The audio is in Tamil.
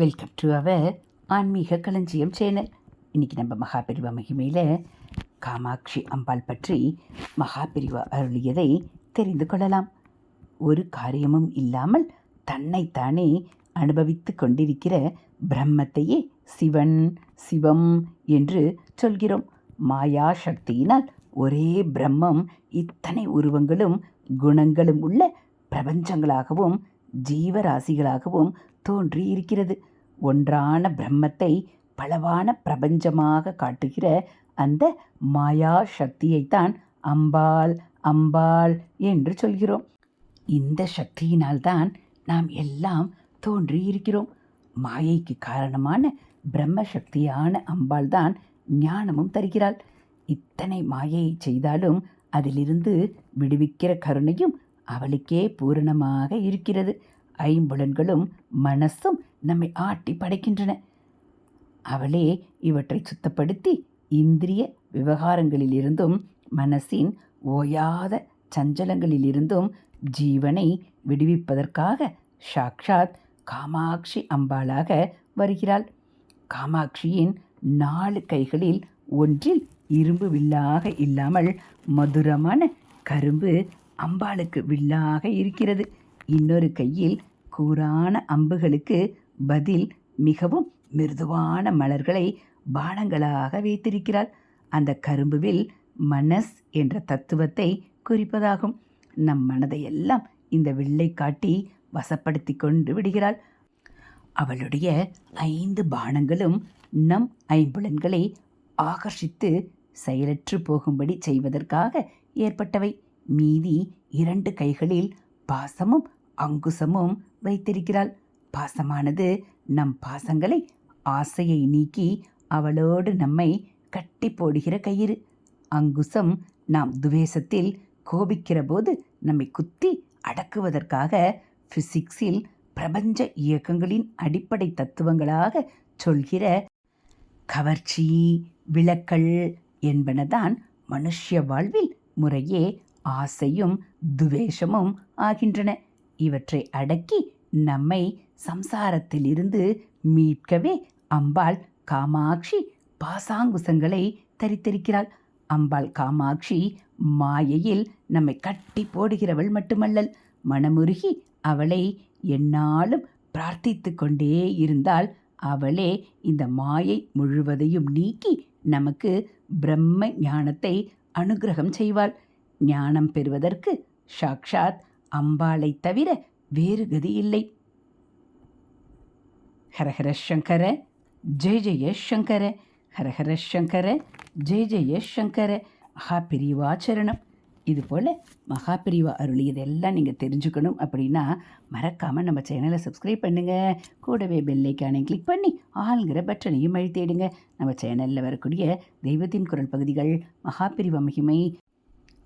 வெல்கம் டு அவர் ஆன்மீக களஞ்சியம் சேனல் இன்றைக்கி நம்ம மகாபெரிவா மகிமையில் காமாட்சி அம்பாள் பற்றி மகாபெரிவா அருளியதை தெரிந்து கொள்ளலாம். ஒரு காரியமும் இல்லாமல் தன்னைத்தானே அனுபவித்து கொண்டிருக்கிற பிரம்மத்தையே சிவன் சிவம் என்று சொல்கிறோம். மாயா சக்தியினால் ஒரே பிரம்மம் இத்தனை உருவங்களும் குணங்களும் உள்ள பிரபஞ்சங்களாகவும் ஜீவராசிகளாகவும் தோன்றி இருக்கிறது ஒன்றான பிரம்மத்தை பலவான பிரபஞ்சமாக காட்டுகிற அந்த மாயா சக்தியைத்தான் அம்பாள் அம்பாள் என்று சொல்கிறோம். இந்த சக்தியினால்தான் நாம் எல்லாம் தோன்றி இருக்கிறோம் மாயைக்கு காரணமான பிரம்ம சக்தியான அம்பாள் தான் ஞானமும் தருகிறாள். இத்தனை மாயையை செய்தாலும் அதிலிருந்து விடுவிக்கிற கருணையும் அவளுக்கே பூரணமாக இருக்கிறது. ஐம்புலன்களும் மனசும் நம்மை ஆட்டி படைக்கின்றன. அவளே இவற்றை சுத்தப்படுத்தி இந்திரிய விவகாரங்களிலிருந்தும் மனசின் ஓயாத சஞ்சலங்களிலிருந்தும் ஜீவனை விடுவிப்பதற்காக சாக்ஷாத் காமாட்சி அம்பாளாக வருகிறாள். காமாட்சியின் நாலு கைகளில் ஒன்றில் இரும்பு வில்லாக இல்லாமல் மதுரமான கரும்பு அம்பாளுக்கு வில்லாக இருக்கிறது. இன்னொரு கையில் கூரான அம்புகளுக்கு பதில் மிகவும் மிருதுவான மலர்களை பானங்களாக வைத்திருக்கிறாள். அந்த கரும்புவில் மனஸ் என்ற தத்துவத்தை குறிப்பதாகும். நம் மனதையெல்லாம் இந்த வில்லை காட்டி வசப்படுத்தி கொண்டு விடுகிறாள். அவளுடைய ஐந்து பானங்களும் நம் ஐம்புலன்களை ஆகர்ஷித்து செயலற்று போகும்படி செய்வதற்காக ஏற்பட்டவை. மீதி இரண்டு கைகளில் பாசமும் அங்குசமும் வைத்திருக்கிறாள். பாசமானது நம் பாசங்களை ஆசையை நீக்கி அவளோடு நம்மை கட்டி போடுகிற கயிறு. அங்குசம் நாம் துவேஷத்தில் கோபிக்கிற போது நம்மை குத்தி அடக்குவதற்காக ஃபிசிக்ஸில் பிரபஞ்ச இயக்கங்களின் அடிப்படை தத்துவங்களாக சொல்கிற கவர்ச்சி விளக்கல் என்பனதான் மனுஷ்ய வாழ்வில் முறையே ஆசையும் துவேஷமும் ஆகின்றன. இவற்றை அடக்கி நம்மை சம்சாரத்திலிருந்து மீட்கவே அம்பாள் காமாட்சி பாசாங்குசங்களை தரித்திருக்கிறாள். அம்பாள் காமாட்சி மாயையில் நம்மை கட்டி போடுகிறவள் மட்டுமல்லல். மனமுருகி அவளை என்னாலும் பிரார்த்தித்து கொண்டே இருந்தால் அவளே இந்த மாயை முழுவதையும் நீக்கி நமக்கு பிரம்ம ஞானத்தை அனுகிரகம் செய்வாள். ஞானம் பெறுவதற்கு சாக்ஷாத் அம்பாளை தவிர வேறு கதி இல்லை. ஹரஹர சங்கர ஜெய ஜெய சங்கர ஹரஹர சங்கர ஜெய ஜெய சங்கர மகாபிரிவாச்சரணம் இது போல் மகாபிரிவா அருளியதெல்லாம் நீங்கள் தெரிஞ்சுக்கணும் அப்படின்னா மறக்காமல் நம்ம சேனலை சப்ஸ்கிரைப் பண்ணுங்கள் கூடவே பெல்லைக்கானை கிளிக் பண்ணி ஆளுங்கிற பட்டனையும் அழுத்திடுங்க. நம்ம சேனலில் வரக்கூடிய தெய்வத்தின் குரல் பகுதிகள் மகாபிரிவா மகிமை